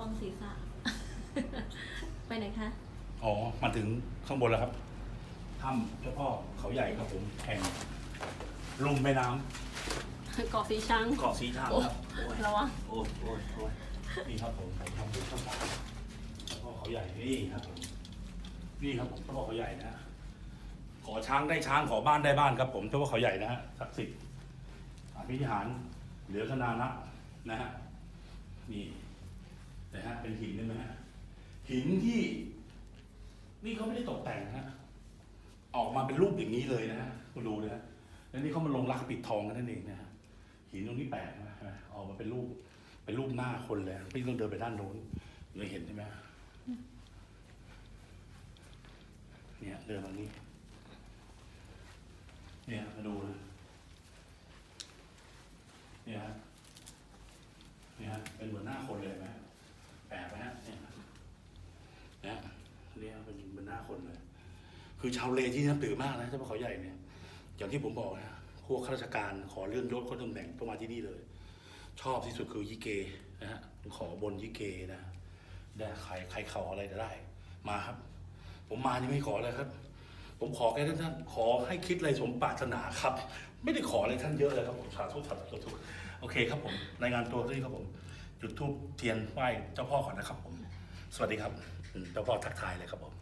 วังศีรษะ ไปไหนคะ อ๋อ มาถึงข้างบนแล้วครับถ้ำเจ้าพ่อเขาใหญ่ครับผมแห่งลุ่มแม่น้ำเกาะสีชังเกาะสีชังครับโอ้ยระวัง โอ้ยโอ้ยโอ้ยนี่ครับผมผมทำบุญข้าวสารเจ้าพ่อเขาใหญ่นี่ครับผมนี่ครับผมเจ้าพ่อเขาใหญ่นะฮะขอช้างได้ช้างขอบ้านได้บ้านครับผมเจ้าพ่อเขาใหญ่นะฮะศักดิ์สิทธิ์อภินิหารเหลือขนานะนะฮะนี่นะฮะ เป็นหินใช่ไหมฮะหินที่ นี่เขาไม่ได้ตกแต่งนะฮะออกมาเป็นรูปอย่างนี้เลยนะฮะคุณดูนะฮะแล้วนี่เขามาลงรักปิดทองกันนั่นเองนะฮะหินตรงนี้แปลกนะฮะออกมาเป็นรูปเป็นรูปหน้าคนเลยไม่ต้องเดินไปด้านโน้นเลยเห็นใช่ไหมเนี่ยเดินมานี้ เนี่ยมาดูนะเนี่ยฮะเนี่ยฮะเป็นเหมือนหน้าคนเลยไหม แปลไหมฮะเนี่ยนี่ยเนี่ยเป็นเหมือนหน้าคนเลย คือชาวเลที่นับถือมากนะเจ้าพ่อเขาใหญ่เนี่ย อย่างที่ผมบอกนะพวกข้าราชการขอเลื่อนยศก็ตำแหน่งต้องมาที่นี่เลย ชอบที่สุดคือยิเกนะฮะขอบนยิเกนะได้ใครใครขออะไรก็ได้ มาครับ ผมมายังไม่ขอเลยครับ ผมขอแค่ท่านขอให้คิดอะไรสมปรารถนาครับ ไม่ได้ขออะไรท่านเยอะเลยครับผมสาธุสาธุโอเคครับผมรายงานตัวด้ครับผม จุดทูบเทียนไหว้เจ้าพ่อก่อนนะครับผม สวัสดีครับเจ้าพ่อทักทายเลยครับผม